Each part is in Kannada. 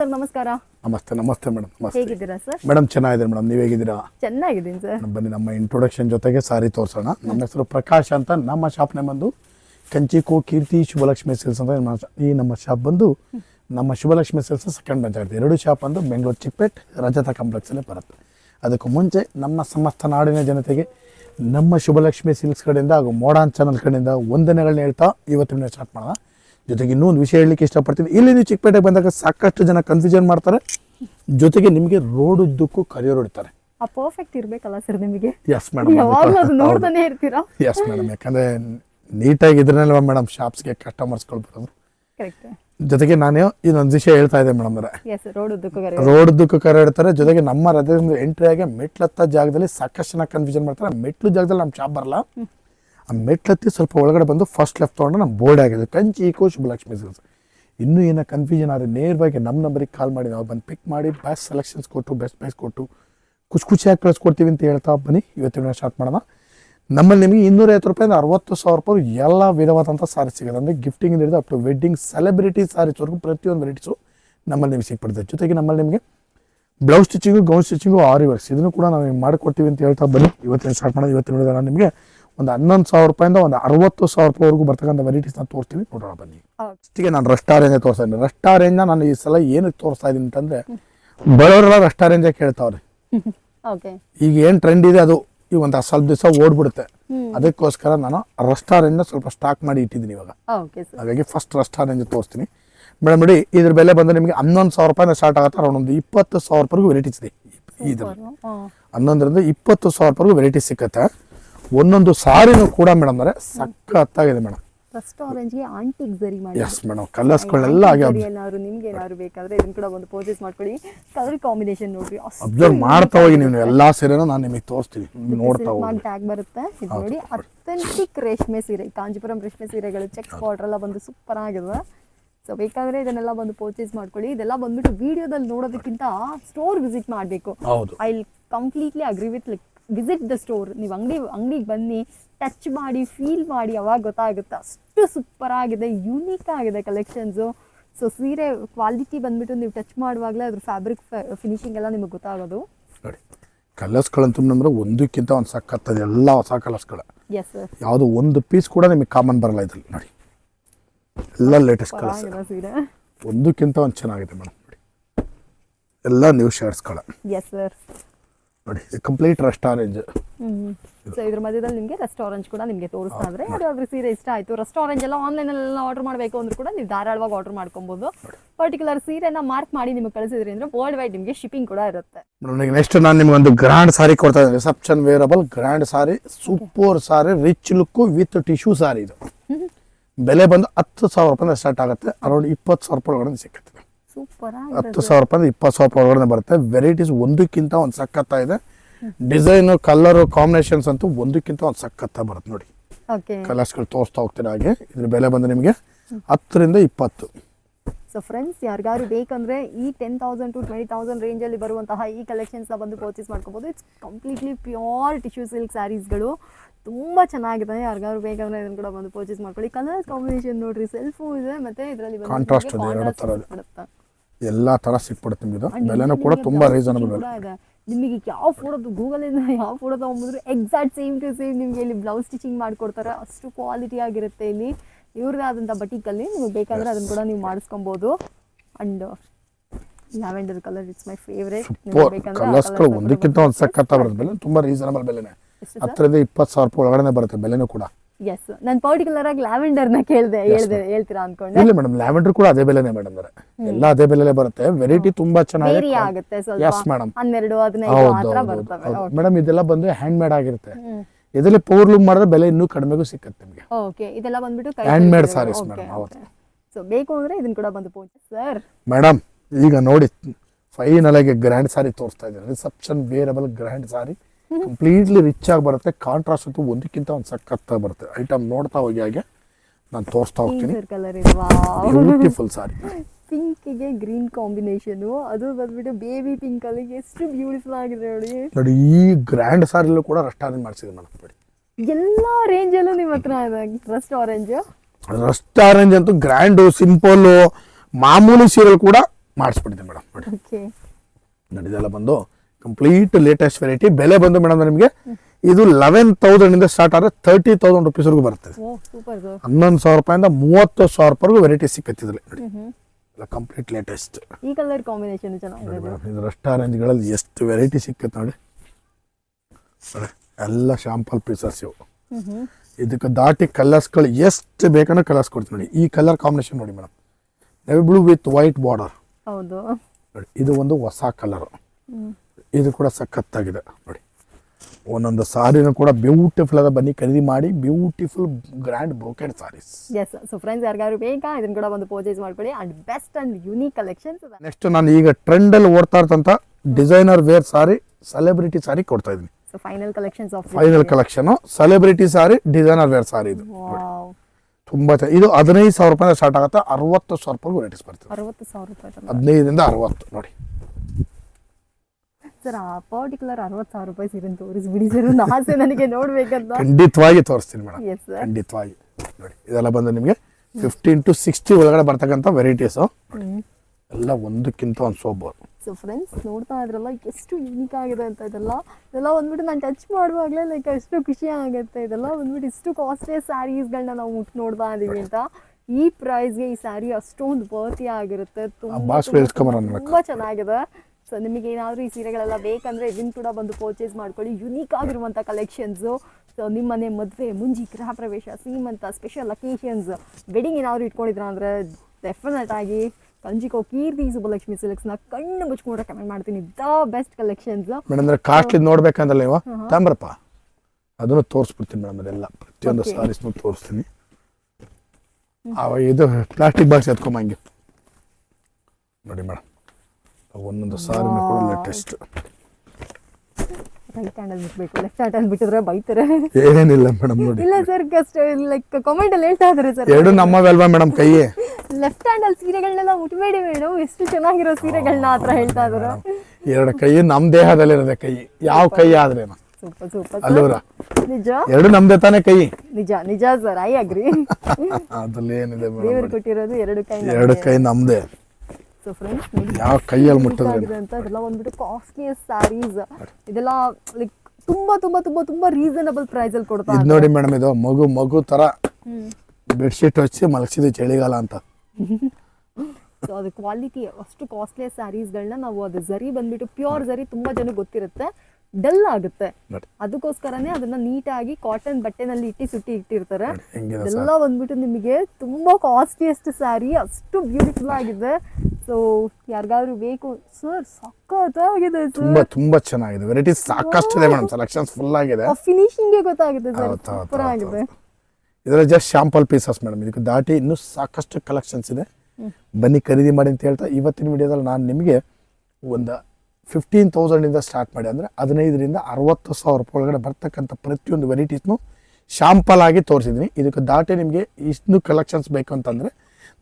ಸರ್ ನಮಸ್ಕಾರ. ನಮಸ್ತೆ ನಮಸ್ತೆ ಮೇಡಮ್ ನಮಸ್ತೆ. ಹೇಗಿದ್ದೀರಾ ಸರ್? ಮೇಡಮ್ ಚೆನ್ನಾಗಿದೆ ಮೇಡಮ್? ನೀವು ಹೇಗಿದ್ದೀರಾ? ಚೆನ್ನಾಗಿದ್ದೀನಿ ಸರ್. ಮೇಡಮ್ ಬನ್ನಿ ನಮ್ಮ ಇಂಟ್ರೊಡಕ್ಷನ್ ಜೊತೆಗೆ ಸಾರಿ ತೋರಿಸೋಣ. ನಮ್ಮ ಹೆಸರು ಪ್ರಕಾಶ್ ಅಂತ ನಮ್ಮ ಶಾಪ್ನೇ ಬಂದು ಕಂಚಿಕೋ ಕೀರ್ತಿ ಶುಭಲಕ್ಷ್ಮಿ ಸೇಲ್ಸ್ ಅಂತ ನಮ್ಮ ಶಾ- ಈ ನಮ್ಮ ಶಾಪ್ ಬಂದು ನಮ್ಮ ಶುಭಲಕ್ಷ್ಮಿ ಸೇಲ್ಸ್ ಸೆಕೆಂಡ್ ಬ್ರಾಂಚ್ ಆಗುತ್ತೆ. ಎರಡು ಶಾಪ್ ಬಂದು ಬೆಂಗಳೂರು ಚಿಕ್ಕಪೇಟ್ ರಜತ ಕಾಂಪ್ಲೆಕ್ಸಲ್ಲೇ ಬರುತ್ತೆ. ಅದಕ್ಕೂ ಮುಂಚೆ ನಮ್ಮ ಸಮಸ್ತ ನಾಡಿನ ಜನತೆಗೆ ನಮ್ಮ ಶುಭಲಕ್ಷ್ಮಿ ಸಿಲ್ಕ್ಸ್ ಕಡೆಯಿಂದ ಹಾಗೂ ಮೋಡಾನ್ ಚಾನಲ್ ಕಡೆಯಿಂದ ವಂದನೆಗಳನ್ನ ಹೇಳ್ತಾ ಇವತ್ತಿನ ಸ್ಟಾರ್ಟ್ ಮಾಡೋಣ. ಜೊತೆಗೆ ಇನ್ನೊಂದು ಒಂದು ವಿಷಯ ಹೇಳಲಿಕ್ಕೆ ಇಷ್ಟಪಡ್ತೀನಿ. ಇಲ್ಲಿ ನೀವು ಚಿಕ್ಕಪೇಟೆಗೆ ಬಂದಾಗ ಸಾಕಷ್ಟು ಜನ ಕನ್ಫ್ಯೂಷನ್ ಮಾಡ್ತಾರೆ. ಜೊತೆಗೆ ನಿಮಗೆ ರೋಡ್ ಉದ್ದಕ್ಕೂ ಕರಿಯೋರು ಹೊಡಿತಾರೆ. ಆ ಪರ್ಫೆಕ್ಟ್ ಇರಬೇಕಲ್ಲ ಸರ್ ನಿಮಗೆ? ಎಸ್ ಮೇಡಮ್ ಯಾವಾಗಲೂ ಅದು ನೋಡ್ತಾನೆ ಇರ್ತೀರಾ? ಎಸ್ ಮೇಡಮ್ ಯಾಕಂದ್ರೆ ನೀಟಾಗಿ ಇದ್ರಲ್ವ ಮೇಡಮ್ ಶಾಪ್ಸ್ಗೆ ಕಸ್ಟಮರ್ಸ್ಗಳು ಬರೋದು. ಕರೆಕ್ಟ್ ಜೊತೆಗೆ ನಾನು ಇನ್ನೊಂದು ವಿಷಯ ಹೇಳ್ತಾ ಇದ್ದೆ ಮೇಡಮ್ ಅವರೇ. ರೋಡ್ ಉದ್ದಕ್ಕೂ ಕರೆ ರೋಡ್ ಉದ್ದಕ್ಕೂ ಕರೆ ಇಡ್ತಾರೆ ಜೊತೆಗೆ ನಮ್ಮ ರಜೆ ಎಂಟ್ರಿ ಆಗಿ ಮೆಟ್ಲತ್ತ ಜಾಗದಲ್ಲಿ ಸಾಕಷ್ಟು ಜನ ಕನ್ಫ್ಯೂಷನ್ ಮಾಡ್ತಾರೆ. ಮೆಟ್ಲು ಜಾಗದಲ್ಲಿ ನಮ್ಮ ಶಾಪ್ ಬರಲ್ಲ. ಆ ಮೆಟ್ಲತ್ತಿ ಸ್ವಲ್ಪ ಒಳಗಡೆ ಬಂದು ಫಸ್ಟ್ ಲೆಫ್ಟ್ ತೊಗೊಂಡು ನಮ್ಮ ಬೋರ್ಡ್ ಆಗಿದೆ ಕಂಚಿ ಈಕೋ ಶುಭಲಕ್ಷ್ಮಿ ಸಿಲ್ಸ್ ಇನ್ನೂ ಏನೋ ಕನ್ಫ್ಯೂಷನ್ ಆದರೆ ನೇರವಾಗಿ ನಮ್ಮ ನಂಬರಿಗೆ ಕಾಲ್ ಮಾಡಿ, ನಾವು ಬಂದು ಪಿಕ್ ಮಾಡಿ ಬೆಸ್ಟ್ ಸೆಲೆಕ್ಷನ್ಸ್ ಕೊಟ್ಟು ಬೆಸ್ಟ್ ಪ್ರೈಸ್ ಕೊಟ್ಟು, ಖುಷಿ ಖುಷಿಯಾಗಿ ಕಳಿಸ್ಕೊಡ್ತೀವಿ ಅಂತ ಹೇಳ್ತಾ ಬನ್ನಿ. ಇವತ್ತಿನ ಸ್ಟಾರ್ಟ್ ಮಾಡೋಣ. ನಮ್ಮಲ್ಲಿ ನಿಮಗೆ ಇನ್ನೂರೈವತ್ತು ರೂಪಾಯಿಂದ ಅರವತ್ತು ಸಾವಿರ ರೂಪಾಯಿ ಎಲ್ಲ ವಿಧವಾದಂಥ ಸಾರಿ ಸಿಗೋದು ಅಂದರೆ ಗಿಫ್ಟಿಂಗ್ ಹಿಡಿದು ಅಪ್ ಟು ವೆಡ್ಡಿಂಗ್ ಸೆಲೆಬ್ರಿಟಿ ಸಾರೀಸ್ವರೆಗೂ ಪ್ರತಿಯೊಂದು ವೆರೈಟೀಸು ನಮ್ಮಲ್ಲಿ ನಿಮಗೆ ಸಿಕ್ಬಿಡುತ್ತೆ. ಜೊತೆಗೆ ನಮ್ಮಲ್ಲಿ ನಿಮಗೆ blouse stitching gown stitching aari works ಇದನ್ನು ಕೂಡ ನಾವು ಮಾಡಿಕೊಡ್ತೀವಿ ಅಂತ ಹೇಳ್ತಾ ಬನ್ನಿ. ಇವತ್ತಿನ ಸ್ಟಾರ್ಟ್ ಮಾಡೋದು ಇವತ್ತಿನ ನಾನು ನಿಮಗೆ ಒಂದು ಹನ್ನೊಂದು ಸಾವಿರ ರೂಪಾಯಿಂದ ಒಂದು ಅರವತ್ತು ಸಾವಿರ ರೂಪಾಯಿವರೆಗೂ ಬರ್ತಕ್ಕಂಥ ವೆರೈಟೀಸ್ನ ತೋರಿಸ್ತೀವಿ ನೋಡೋಣ ಬನ್ನಿ. ಫಸ್ಟಿಗೆ ನಾನು ರಸ್ಟಾ ರೇಂಜ್ ತೋರಿಸ್ತಾ ಇದ್ದೀನಿ. ರಸ್ಟಾ ರೇಂಜ್ನ ನಾನು ಈ ಸಲ ಏನಕ್ಕೆ ತೋರಿಸ್ತಾ ಇದ್ದೀನಿ ಅಂತಂದರೆ ಬರೋರೆಲ್ಲ ರಸ್ಟಾ ರೇಂಜೇ ಕೇಳ್ತಾವ್ರೆ. ಈಗ ಏನು ಟ್ರೆಂಡ್ ಇದೆ ಅದು? ಈಗ ಒಂದು ಸ್ವಲ್ಪ ದಿವಸ ಓಡ್ಬಿಡುತ್ತೆ. ಅದಕ್ಕೋಸ್ಕರ ನಾನು ರೆಸ್ಟಾರೆಂಟ್ನ ಸ್ವಲ್ಪ ಸ್ಟಾಕ್ ಮಾಡಿ ಇಟ್ಟಿದ್ದೀನಿ ಇವಾಗ. ಹಾಗಾಗಿ ಫಸ್ಟ್ ರಸ್ಟಾ ರೇಂಜ್ ತೋರಿಸ್ತೀನಿ. ಮೇಡಮ್ ನೋಡಿ ಇದ್ರ ಬೆಲೆ ಬಂದು ನಿಮಗೆ ಹನ್ನೊಂದು ಸಾವಿರ ರೂಪಾಯಿನ ಸ್ಟಾರ್ಟ್ ಆಗುತ್ತೆ. ಅರೌಂಡ್ ಒಂದು ಇಪ್ಪತ್ತು ಸಾವಿರ ರೂಪಾಯಿಗೂ ವೆರೈಟೀಸ್ ಇದೆ. ಇದ್ರ ಹನ್ನೊಂದರಿಂದ ಇಪ್ಪತ್ತು ಸಾವಿರ ರೂಪಾಯಿಗೂ ವೆರೈಟಿ ಸಿಕ್ಕತ್ತೆ. ಒಂದೊಂದು ಸಾರಿನೂ ಕೂಡ ಮೇಡಮ್ ಅಂದರೆ ಸಖತ್ತಾಗಿದೆ ಮೇಡಮ್ ಫಸ್ಟ್ ಆರೆಂಜ್ಗೆ ಆಂಟಿಕ್ ಜರಿ ಮಾಡಿ. ಎಸ್ ಮೇಡಮ್ ಕಲರ್ಸ್ಗಳೆಲ್ಲ ಏನಾದ್ರು ನಿಮ್ಗೆ ಏನಾದ್ರು ಬೇಕಾದ್ರೆ ಇದನ್ನ ಕೂಡ ಒಂದು ಪರ್ಚೇಸ್ ಮಾಡ್ಕೊಳ್ಳಿ. ಕಲರ್ ಕಾಂಬಿನೇಷನ್ ನೋಡ್ರಿ. ಅಬ್ಸರ್ವ್ ಮಾಡ್ತಾ ಹೋಗಿ ನೀವು ಎಲ್ಲಾ ಸೀರೆನೂ ನಾನು ನಿಮಗೆ ತೋರಿಸ್ತೀನಿ. ನೋಡ್ತಾ ಹೋಗಿ. ಟ್ಯಾಗ್ ಬರುತ್ತೆ. ಇದು ನೋಡಿ ಅಥೆಂಟಿಕ್ ರೇಷ್ಮೆ ಸೀರೆ. ಕಾಂಜಿಪುರಂ ರೇಷ್ಮೆ ಸೀರೆಗಳು ಚೆಕ್ ಬಾರ್ಡರ್ ಎಲ್ಲ ಬಂದು ಸೂಪರ್ ಆಗಿದೆ. ಸೊ ಬೇಕಾದ್ರೆ ಇದನ್ನೆಲ್ಲ ಬಂದು ಪರ್ಚೇಸ್ ಮಾಡ್ಕೊಳ್ಳಿ. ಇದೆಲ್ಲ ಬಂದ್ಬಿಟ್ಟು ವಿಡಿಯೋದಲ್ಲಿ ನೋಡೋದಕ್ಕಿಂತ ಸ್ಟೋರ್ ವಿಸಿಟ್ ಮಾಡಬೇಕು. I completely agree with like visit the store ನೀವು ಅಂಗಡಿ ಅಂಗಡಿಗೆ ಬನ್ನಿ ಟಚ್ ಮಾಡಿ ಫೀಲ್ ಮಾಡಿ ಅವಾಗ ಗೊತ್ತಾಗುತ್ತೆ. ಅಷ್ಟು ಸೂಪರ್ ಆಗಿದೆ ಯೂನಿಕ್ ಆಗಿದೆ ಕಲೆಕ್ಷನ್ಸು ಸೊ ಸೀರೆ ಕ್ವಾಲಿಟಿ ಬಂದ್ಬಿಟ್ಟು ನೀವು ಟಚ್ ಮಾಡುವಾಗಲೇ ಅದ್ರ ಫ್ಯಾಬ್ರಿಕ್ ಫಿನಿಶಿಂಗ್ ಎಲ್ಲ ನಿಮಗೆ ಗೊತ್ತಾಗೋದು. ನೋಡಿ ಕಲರ್ಸ್ಗಳಂತೂ ನಮ್ಗೆ ಒಂದಕ್ಕಿಂತ ಒಂದು ಸಕ್ಕತ್ತದೆ ಎಲ್ಲ ಹೊಸ ಕಲರ್ಸ್ಗಳು ಎಸ್ ಸರ್ ಯಾವುದು ಒಂದು ಪೀಸ್ ಕೂಡ ನಿಮಗೆ ಕಾಮನ್ ಬರಲ್ಲ ಇದ್ರಲ್ಲಿ ನೋಡಿ. ಎಲ್ಲ ಲೇಟೆಸ್ಟ್ ಕಲರ್ಸ್ ಸೀರೆ. ಒಂದಕ್ಕಿಂತ ಒಂದು ಚೆನ್ನಾಗಿದೆ ಮೇಡಮ್ ನೋಡಿ. ಎಲ್ಲ ನ್ಯೂ ಶರ್ಟ್ಸ್ಗಳು ಎಸ್ ಸರ್ ನೋಡಿ ಕಂಪ್ಲೀಟ್ ರಸ್ಟ್ ಆರೆಂಜ್ ಸೊ ಇದ್ರ ಮಧ್ಯದಲ್ಲಿ ನಿಮಗೆ ರೆಸ್ಟೋರೆಂಟ್ ಕೂಡ ನಿಮಗೆ ತೋರಿಸ್ತಾ ಇದ್ರೆ ಯಾವ್ದಾದ್ರು ಸೀರೆ ಇಷ್ಟ ಆಯ್ತು. ರೆಸ್ಟೋರೆಂಟ್ ಎಲ್ಲ ಆನ್ಲೈನ್ ಎಲ್ಲ ಆರ್ಡರ್ ಮಾಡಬೇಕು ಅಂದ್ರೂ ಕೂಡ ನೀವು ಧಾರಾಳವಾಗಿ ಆರ್ಡರ್ ಮಾಡ್ಕೊಬಹುದು ಪರ್ಟಿಕ್ಯುಲರ್ ಸೀರೆನ ಮಾರ್ಕ್ ಮಾಡಿ ನಿಮಗೆ ಕಳಿಸಿದ್ರಿ ಅಂದ್ರೆ ವರ್ಲ್ಡ್ ವೈಡ್ ನಿಮಗೆ ಶಿಪ್ಪಿಂಗ್ ಕೂಡ ಇರುತ್ತೆ. ಮೇಡಮ್ ನೆಕ್ಸ್ಟ್ ನಾನು ನಿಮ್ಗೆ ಒಂದು ಗ್ರ್ಯಾಂಡ್ ಸಾರಿ ಕೊಡ್ತಾ ಇದ್ದೀನಿ. Reception wearable grand sari super sari rich look with tissue sari ಇದು. ಬೆಲೆ ಬಂದು ಹತ್ತು ಸಾವಿರ ರೂಪಾಯಿಂದ ಸ್ಟಾರ್ಟ್ ಆಗುತ್ತೆ. ಅರೌಂಡ್ ಇಪ್ಪತ್ತು ಸಾವಿರ ರೂಪಾಯಿ ಒಳಗಡೆ ಸಿಕ್ಕುತ್ತೆ. ಸೂಪರ್ ಹತ್ತು ಸಾವಿರ ರೂಪಾಯಿಂದ ಇಪ್ಪತ್ತು ಸಾವಿರ ರೂಪಾಯಿ ಒಳಗಡೆ ಬರುತ್ತೆ. ವೆರೈಟೀಸ್ ಒಂದಕ್ಕಿಂತ ಒಂದು ಸಖತ್ತ ಇದೆ. ಡಿಸೈನು ಕಲರು ಕಾಂಬಿನೇಷನ್ಸ್ ಅಂತೂ ಒಂದಕ್ಕಿಂತ ಒಂದು ಸಖತ್ತ ಬರುತ್ತೆ ನೋಡಿ. ಕಲರ್ಸ್ಗಳು ತೋರಿಸ್ತಾ ಹೋಗ್ತೀರ ಹಾಗೆ. ಇದ್ರ ಬೆಲೆ ಬಂದು ನಿಮಗೆ ಹತ್ತರಿಂದ ಇಪ್ಪತ್ತು. ಸೊ ಫ್ರೆಂಡ್ಸ್ ಯಾರಿಗಾದ್ರು ಬೇಕಂದ್ರೆ ಈ ten thousand to twenty thousand ರೇಂಜಲ್ಲಿ ಬರುವಂತಹ ಈ ಕಲೆಕ್ಷನ್ಸ್ನ ಬಂದು ಪರ್ಚೇಸ್ ಮಾಡ್ಕೋಬೋದು. It's completely pure tissue silk ಸ್ಯಾರೀಸ್ಗಳು ತುಂಬ ಚೆನ್ನಾಗಿದೆ. ಯಾರಿಗಾರು ಬೇಕಂದ್ರೆ ಇದನ್ನು ಕೂಡ ಬಂದು ಪರ್ಚೇಸ್ ಮಾಡ್ಕೊಳ್ಳಿ. ಕಲರ್ ಕಾಂಬಿನೇಷನ್ ನೋಡ್ರಿ ಸೆಲ್ಫು ಇದೆ ಮತ್ತೆ ಇದರಲ್ಲಿ ಕಾಂಟ್ರಾಸ್ಟ್ ಎಲ್ಲ ಥರ ಸಿಕ್ಬಿಡುತ್ತೆ. ನಿಮಗೆ ಬೆಲೆನೂ ಕೂಡ ತುಂಬ ರೀಸನಬಲ್ ಬೆಲೆ. ಇದೆ? ನಿಮಗೆ ಯಾವ ಫೋಟೋ ಗೂಗಲ್ ಇಂದ ಯಾವ ಫೋಟೋ ತಗೊಂಡ್ಬಂದ್ರು ಎಕ್ಸಾಕ್ಟ್ ಸೇಮ್ ಟು ಸೇಮ್ ನಿಮಗೆ ಇಲ್ಲಿ ಬ್ಲೌಸ್ ಸ್ಟಿಚಿಂಗ್ ಮಾಡ್ಕೊಡ್ತಾರೆ. ಅಷ್ಟು ಕ್ವಾಲಿಟಿ ಆಗಿರುತ್ತೆ ಇಲ್ಲಿ. ಇವ್ರದೇ ಆದಂಥ ಬಟೀಕಲ್ಲಿ ನಿಮಗೆ ಬೇಕಾದ್ರೆ ಅದನ್ನು ಕೂಡ ನೀವು ಮಾಡಿಸ್ಕೊಬೋದು. And lavender colour it's my favourite ಕಲರ್ಸ್ಗಳು ಒಂದಕ್ಕಿಂತ ಒಂದು ಸಖತ್ತ ಬರುತ್ತೆ. ಬೆಲೆ ತುಂಬ ರೀಸನಬಲ್ ಬೆಲೆನೇ. ಹತ್ತರಿಂದ ಇಪ್ಪತ್ತು ಸಾವಿರ ರೂಪಾಯಿ ಒಳಗಡೆ ಬರುತ್ತೆ ಬೆಲೆನೂ ಕೂಡ. ಎಸ್ ನಾನು ಪರ್ಟಿಕ್ಯುಲರ್ ಆಗಿ ಲ್ಯಾವೆಂಡರ್ನ ಕೇಳಿದೆ ಹೇಳ್ದೆ ಹೇಳ್ತೀರಾ ಅನ್ಕೊಂಡೆ? ಇಲ್ಲ ಮೇಡಮ್ ಲ್ಯಾವೆಂಡರ್ ಕೂಡ ಅದೇ ಬೆಲೆನೇ ಮೇಡಮ್ ಎಲ್ಲ ಅದೇ ಬೆಲೆಲೇ ಬರುತ್ತೆ. ವೆರೈಟಿ ತುಂಬಾ ಚೆನ್ನಾಗಿ ಆಗುತ್ತೆ ಸ್ವಲ್ಪ. ಮೇಡಮ್ ಹನ್ನೆರಡು ಹದಿನೈದು ಮೇಡಮ್ ಇದೆಲ್ಲ ಬಂದು ಹ್ಯಾಂಡ್ ಮೇಡ್ ಆಗಿರುತ್ತೆ ಇದರಲ್ಲಿ ಪವರ್ ಲೂಮ್ ಮಾಡಿದ್ರೆ ಬೆಲೆ ಇನ್ನೂ ಕಡಿಮೆಗೂ ಸಿಕ್ಕತ್ತೆ ನಿಮಗೆ. ಓಕೆ ಇದೆಲ್ಲ ಬಂದ್ಬಿಟ್ಟು ಹ್ಯಾಂಡ್ ಮೇಡ್ ಸಾರೀಸ್ ಮೇಡಮ್ ಹೌದು. ಸೊ ಬೇಕು ಅಂದ್ರೆ ಇದನ್ನ ಕೂಡ ಬಂದು ಪೋಚ್ ಸರ್ ಮೇಡಮ್ ಈಗ ನೋಡಿ ಫೈನಲ್ ಆಗಿ ಗ್ರ್ಯಾಂಡ್ ಸಾರಿ ತೋರಿಸ್ತಾ ಇದ್ದಾರೆ reception wearable grand sari completely rich ಆಗಿ ಬರುತ್ತೆ. ಕಾಂಟ್ರಾಸ್ಟ್ ಅಂತೂ ಒಂದಕ್ಕಿಂತ ಒಂದು ಸಖತ್ತಾಗಿ ಬರುತ್ತೆ. ಐಟಮ್ ನೋಡ್ತಾ ಹೋಗಿ ಹಾಗೆ. ನಾನು ತೋರಿಸ್ತಾ ಹೋಗ್ತೀನಿ. ಕಲರ್ ಬ್ಯೂಟಿಫುಲ್ ಸಾರಿ ಪಿಂಕಿಗೆ ಗ್ರೀನ್ ಕಾಂಬಿನೇಷನ್ ಅದು ಬಂದ್ಬಿಟ್ಟು ಬೇಬಿ ಪಿಂಕ್ ಅಲ್ಲಿ ಎಷ್ಟು ಬ್ಯೂಟಿಫುಲ್ ಆಗಿದೆ ನೋಡಿ. ನೋಡಿ ಈ ಗ್ರ್ಯಾಂಡ್ ಸಾರಿಲೂ ಕೂಡ ರಸ್ಟ್ ಆರೆಂಜ್ ಮಾಡಿಸಿದೆ ಮೇಡಮ್ ನೋಡಿ ಎಲ್ಲಾ ರೇಂಜ್ ಅಲ್ಲೂ ನಿಮ್ಮ ಹತ್ರ ಫಸ್ಟ್ ಆರೆಂಜ್ ರಸ್ಟ್ ಆರೆಂಜ್ ಅಂತೂ ಗ್ರ್ಯಾಂಡು ಸಿಂಪಲ್ಲು ಮಾಮೂಲಿ ಸೀರೆ ಕೂಡ ಮಾಡಿಸ್ಬಿಟ್ಟಿದೆ ಮೇಡಮ್ ನೋಡಿ. ಓಕೆ ಬಂದು ಕಂಪ್ಲೀಟ್ ಲೇಟೆಸ್ಟ್ ವೆರೈಟಿ ಬೆಲೆ ಬಂದು ಮೇಡಮ್ ನಿಮಗೆ ಇದು ಲೆವೆನ್ ಇಂದ ಸ್ಟಾರ್ಟ್ ಆದರೆ ತರ್ಟಿ ತೌಸಂಡ್ ರುಪೀಸ್ವರೆಗೂ ಬರ್ತದೆ. ಸರ್ ಹನ್ನೊಂದು ಸಾವಿರ ರೂಪಾಯಿಂದ ಮೂವತ್ತು ಸಾವಿರ ರೂಪಾಯಿಗೂ ವೆರೈಟಿ ಸಿಕ್ಕತ್ತಿದ್ರಲ್ಲಿ ನೋಡಿ. ಎಲ್ಲ ಕಂಪ್ಲೀಟ್ ಲೇಟೆಸ್ಟ್ ಈ ಕಲರ್ ಕಾಂಬಿನೇಷನ್ ಚೆನ್ನಾಗಿದೆ ನೋಡಿ ರೆಸ್ಟಾರೆಂಟ್ಗಳಲ್ಲಿ ಎಷ್ಟು ವೆರೈಟಿ ಸಿಕ್ಕತ್ತೆ ನೋಡಿ. ನೋಡಿ, ಎಲ್ಲ ಶಾಂಪಲ್ ಪೀಸಸ್ ಇವು. ಇದಕ್ಕೆ ದಾಟಿ ಕಲರ್ಸ್ಗಳು ಎಷ್ಟು ಬೇಕನ್ನೋ ಕಲರ್ಸ್ ಕೊಡ್ತೀನಿ ನೋಡಿ. ಈ ಕಲರ್ ಕಾಂಬಿನೇಷನ್ ನೋಡಿ madam navy blue with white border ಹೌದು. ನೋಡಿ ಇದು ಒಂದು ಹೊಸ ಕಲರ್ ಇದು ಕೂಡ ಸಖತ್ತಾಗಿದೆ ನೋಡಿ. ಒಂದೊಂದು ಸಾರಿನೂ ಕೂಡ ಬ್ಯೂಟಿಫುಲ್ ಅದ ಬನ್ನಿ ಖರೀದಿ ಮಾಡಿ beautiful grand brocade saris yes so friends ಯಾರಿಗಾದ್ರು ಬೇಕಾ ಇದನ್ನ ಕೂಡ ಒಂದು ಪರ್ಚೇಸ್ ಮಾಡ್ಕೊಳ್ಳಿ. And best and unique collections next ನಾನು ಈಗ ಟ್ರೆಂಡಲ್ಲಿ ಓಡ್ತಾ ಇರ್ತಂತ designer wear sari celebrity sari ಕೊಡ್ತಾ ಇದ್ದೀನಿ. So final collections of final collection celebrity sari designer wear sari ಇದು. ತುಂಬಾ ಇದು ಹದಿನೈದು ಸಾವಿರ ರೂಪಾಯಿ ಸ್ಟಾರ್ಟ್ ಆಗುತ್ತೆ. ಅರವತ್ತು ಸಾವಿರ ರೂಪಾಯಿ ವೆರೈಟೀಸ್ ಬರ್ತದೆ. ಅರವತ್ತು ಸಾವಿರ ರೂಪಾಯಿ ಹದಿನೈದರಿಂದ ಅರವತ್ತು ನೋಡಿ. ಸರ್ ಆ ಪರ್ಟಿಕ್ಯುಲರ್ ಅರವತ್ತು ಸಾವಿರ ರೂಪಾಯಿ ಸೀರೆ ತೋರಿಸ್ಬಿಡಿ ಸರ್ ಒಂದು ಆಸೆ ನನಗೆ ನೋಡ್ಬೇಕಂತ. ಖಂಡಿತವಾಗಿ ತೋರಿಸ್ತೀನಿ ಮೇಡಮ್. ಎಸ್ ಸರ್ ಖಂಡಿತವಾಗಿ. ನೋಡಿ ಇದೆಲ್ಲ ಬಂದು ನಿಮಗೆ ಫಿಫ್ಟೀನ್ ಟು ಸಿಕ್ಸ್ಟಿ ಒಳಗಡೆ ಬರ್ತಕ್ಕಂಥ ವೆರೈಟೀಸು ಎಲ್ಲ ಒಂದಕ್ಕಿಂತ ಒಂದು ಸೋಬರ್ ಸೊ ಫ್ರೆಂಡ್ಸ್ ನೋಡ್ತಾ ಇದ್ರಲ್ಲ ಎಷ್ಟು ಯೂನಿಕ್ ಆಗಿದೆ ಅಂತ ಇದೆಲ್ಲ. ಇದೆಲ್ಲ ಬಂದ್ಬಿಟ್ಟು ನಾನು ಟಚ್ ಮಾಡುವಾಗಲೇ ಲೈಕ್ ಎಷ್ಟು ಖುಷಿ ಆಗುತ್ತೆ. ಇದೆಲ್ಲ ಬಂದ್ಬಿಟ್ಟು ಇಷ್ಟು ಕಾಸ್ಟ್ಲಿ ಸ್ಯಾರೀಸ್ಗಳನ್ನ ನಾವು ಮುಟ್ಟು ನೋಡ್ತಾ ಇದೀವಿ ಅಂತ. ಈ ಪ್ರೈಸ್ಗೆ ಈ ಸ್ಯಾರಿ ಅಷ್ಟೊಂದು ವರ್ತಿ ಆಗಿರುತ್ತೆ. ತುಂಬ ಚೆನ್ನಾಗಿದೆ. ಸೊ ನಿಮಗೆ ಏನಾದರೂ ಈ ಸೀರೆಗಳೆಲ್ಲ ಬೇಕಂದರೆ ಇದನ್ನ ಕೂಡ ಬಂದು ಪರ್ಚೇಸ್ ಮಾಡ್ಕೊಳ್ಳಿ. ಯುನೀಕ್ ಆಗಿರುವಂಥ ಕಲೆಕ್ಷನ್ಸು ಸೊ ನಿಮ್ಮನೆ ಮದುವೆ ಮುಂಜಿ ಗೃಹ ಪ್ರವೇಶ ಸೀಮಂತ ಸ್ಪೆಷಲ್ ಅಕೇಶನ್ಸ್ ವೆಡ್ಡಿಂಗ್ ಏನಾದರೂ ಇಟ್ಕೊಂಡಿದ್ರ ಅಂದರೆ ಡೆಫಿನೆಟ್ ಆಗಿ ಕಂಜಿಕೋ ಕೀರ್ತಿ ಸುಬ್ಬಲಕ್ಷ್ಮಿ ಸಿಲ್ಕ್ಸ್ನ ಕಣ್ಣು ಮುಚ್ಕೊಂಡು ರೆಕಮೆಂಡ್ ಮಾಡ್ತೀನಿ. ದ ಬೆಸ್ಟ್ ಕಲೆಕ್ಷನ್ಸ್ ಮೇಡಮ್ ಅಂದ್ರೆ ಕಾಸ್ಟ್ಲಿ ನೋಡ್ಬೇಕಂದ್ರೆ ನೀವು ತಾಮ್ರಪ್ಪ ಅದನ್ನು ತೋರಿಸ್ಬಿಡ್ತೀನಿ ಮೇಡಮ್ ಅದೆಲ್ಲ. ಪ್ರತಿಯೊಂದು. ಸಾರೀಸ್ನು ತೋರಿಸ್ತೀನಿ. ಇದು ಪ್ಲಾಸ್ಟಿಕ್ ಬಾಕ್ಸ್ ಎತ್ಕೊಂಬಂಗೆ. ನೋಡಿ ಮೇಡಮ್ ಒಂದೊಂದು ಸಾರಿನ ಕೂಡ ಲೇಟೆಸ್ಟ್ ರೈಟ್ ಹ್ಯಾಂಡಲ್ಲಿ ಬಿಟ್ಬೇಕು ಲೆಫ್ಟ್ ಹ್ಯಾಂಡಲ್ಲಿ ಬಿಟ್ಟಿದ್ರೆ ಬೈತಾರೆ. ಏನಿಲ್ಲ ಮೇಡಮ್ ನೋಡಿ. ಇಲ್ಲ ಸರ್ ಕಷ್ಟ ಲೈಕ್ ಕಾಮೆಂಟ್ ಅಲ್ಲಿ ಹೇಳ್ತಾ ಇದ್ದಾರೆ ಸರ್ ಎರಡು ನಮ್ಮವಲ್ವಾ ಮೇಡಮ್ ಕೈ ಲೆಫ್ಟ್ ಹ್ಯಾಂಡಲ್ಲಿ ಸೀರೆಗಳನ್ನೆಲ್ಲ ಮುಟ್ಬೇಡಿ ಮೇಡಮ್ ಎಷ್ಟು ಚೆನ್ನಾಗಿರೋ ಸೀರೆಗಳನ್ನ ಆ ಥರ ಹೇಳ್ತಾ ಇದ್ದಾರೆ. ಎರಡು ಕೈ ನಮ್ಮ ದೇಹದಲ್ಲಿರೋದೆ ಕೈ. ಯಾವ ಕೈ ಆದ್ರೇನು? ಸೂಪರ್ ಸೂಪರ್ ಅಲ್ಲೂರ? ನಿಜ? ಎರಡು ನಮ್ದೆ ತಾನೇ ಕೈ. ನಿಜ ನಿಜ ಸರ್ ಐ ಅಗ್ರಿ ಅದ್ರಲ್ಲಿ ಏನಿದೆ ದೇವರು ಕೊಟ್ಟಿರೋದು ಎರಡು ಕೈ ಎರಡು ಕೈ ನಮ್ದೇ. ಸೊ ಫ್ರೆಂಡ್ಸ್ ಯಾವ ಕೈಯಲ್ಲಿ ಮುಟ್ಟಿದ್ರೆ ಅಂತ ಇದೆಲ್ಲ ಬಂದ್ಬಿಟ್ಟು ಕಾಸ್ಟ್ಲಿಯಸ್ ಸ್ಯಾರೀಸ್ ಇದೆಲ್ಲ ಲೈಕ್ ತುಂಬಾ ತುಂಬಾ ತುಂಬಾ ತುಂಬಾ ರೀಸನಬಲ್ ಪ್ರೈಸ್ ಅಲ್ಲಿ ಕೊಡ್ತಾರೆ ಇದು ನೋಡಿ ಮೇಡಮ್ ಇದು ಮಗು ಮಗು ತರ ಬೆಡ್ಶೀಟ್ ಹಚ್ಚಿ ಮಲಗಿಸಿದ ಚಳಿಗಾಲ ಅಂತ. ಸೊ ಅದು ಕ್ವಾಲಿಟಿ ಅಷ್ಟು ಕಾಸ್ಟ್ಲಿ ಸ್ಯಾರೀಸ್ಗಳನ್ನ ನಾವು ಅದು ಜರಿ ಬಂದ್ಬಿಟ್ಟು ಪ್ಯೂರ್ ಜರಿ ತುಂಬಾ ಜನಕ್ಕೆ ಗೊತ್ತಿರುತ್ತೆ ಡಲ್ ಆಗುತ್ತೆ. ಅದಕ್ಕೋಸ್ಕರನೇ ಅದನ್ನ ನೀಟಾಗಿ ಕಾಟನ್ ಬಟ್ಟೆನಲ್ಲಿ ಇಟ್ಟಿ ಸುಟ್ಟಿ ಇಟ್ಟಿರ್ತಾರೆ. ಎಲ್ಲ ಬಂದ್ಬಿಟ್ಟು ನಿಮಗೆ ತುಂಬಾ ಕಾಸ್ಟ್ಲಿಯಸ್ಟ್ ಸ್ಯಾರಿ ಅಷ್ಟು ಬ್ಯೂಟಿಫುಲ್ ಆಗಿದೆ. ಸೊ ಯಾರಿಗಾದ್ರು ಬೇಕು. ಸರ್ ಸಖತ್ತಾಗಿದೆ ಸರ್ ತುಂಬಾ ತುಂಬಾ ಚೆನ್ನಾಗಿದೆ. ವೆರೈಟಿ ಸಾಕಷ್ಟು ಇದೆ ಮೇಡಮ್ ಸೆಲೆಕ್ಷನ್ಸ್ ಫುಲ್ ಆಗಿದೆ. ಫಿನಿಶಿಂಗ್ ಗೊತ್ತಾಗುತ್ತೆ ಸರ್ ಸೂಪರ್ ಆಗಿದೆ. ಇದರಲ್ಲಿ ಜಸ್ಟ್ ಶಾಂಪಲ್ ಪೀಸಸ್ ಮೇಡಮ್ ಇದಕ್ಕೆ ದಾಟಿ ಇನ್ನೂ ಸಾಕಷ್ಟು ಕಲೆಕ್ಷನ್ಸ್ ಇದೆ. ಬನ್ನಿ ಖರೀದಿ ಮಾಡಿ ಅಂತ ಹೇಳ್ತಾ ಇವತ್ತಿನ ವಿಡಿಯೋದಲ್ಲಿ ನಾನು ನಿಮಗೆ ಒಂದು ಫಿಫ್ಟೀನ್ ತೌಸಂಡಿಂದ ಸ್ಟಾರ್ಟ್ ಮಾಡಿ. ಅಂದರೆ ಹದಿನೈದರಿಂದ ಅರವತ್ತು ಸಾವಿರ ರೂಪಾಯಿ ಒಳಗಡೆ ಬರ್ತಕ್ಕಂಥ ಪ್ರತಿಯೊಂದು ವೆರೈಟೀಸ್ನು ಶಾಂಪಲ್ ಆಗಿ ತೋರಿಸಿದ್ದೀನಿ. ಇದಕ್ಕೆ ದಾಟಿ ನಿಮಗೆ ಇಷ್ಟು ಕಲೆಕ್ಷನ್ಸ್ ಬೇಕು ಅಂತಂದರೆ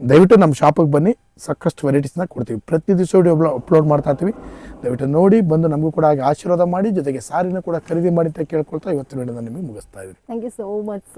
ದಯವಿಟ್ಟು ನಮ್ಮ ಶಾಪಿಗೆ ಬನ್ನಿ, ಸಾಕಷ್ಟು ವೆರೈಟೀಸ್ನ ಕೊಡ್ತೀವಿ. ಪ್ರತಿ ದಿವಸ ವಿಡಿಯೋ ಅಪ್ಲೋಡ್ ಮಾಡ್ತಾ ಇರ್ತೀವಿ. ದಯವಿಟ್ಟು ನೋಡಿ, ಬಂದು ನಮಗೂ ಕೂಡ ಹಾಗೆ ಆಶೀರ್ವಾದ ಮಾಡಿ, ಜೊತೆಗೆ ಸಾರಿನ ಕೂಡ ಖರೀದಿ ಮಾಡಿ ಅಂತ ಕೇಳ್ಕೊಳ್ತಾ ಇವತ್ತಿನ ವಿಡಿಯೋನ ನಿಮಗೆ ಮುಗಿಸ್ತಾ ಇದ್ದೀನಿ. Thank you so much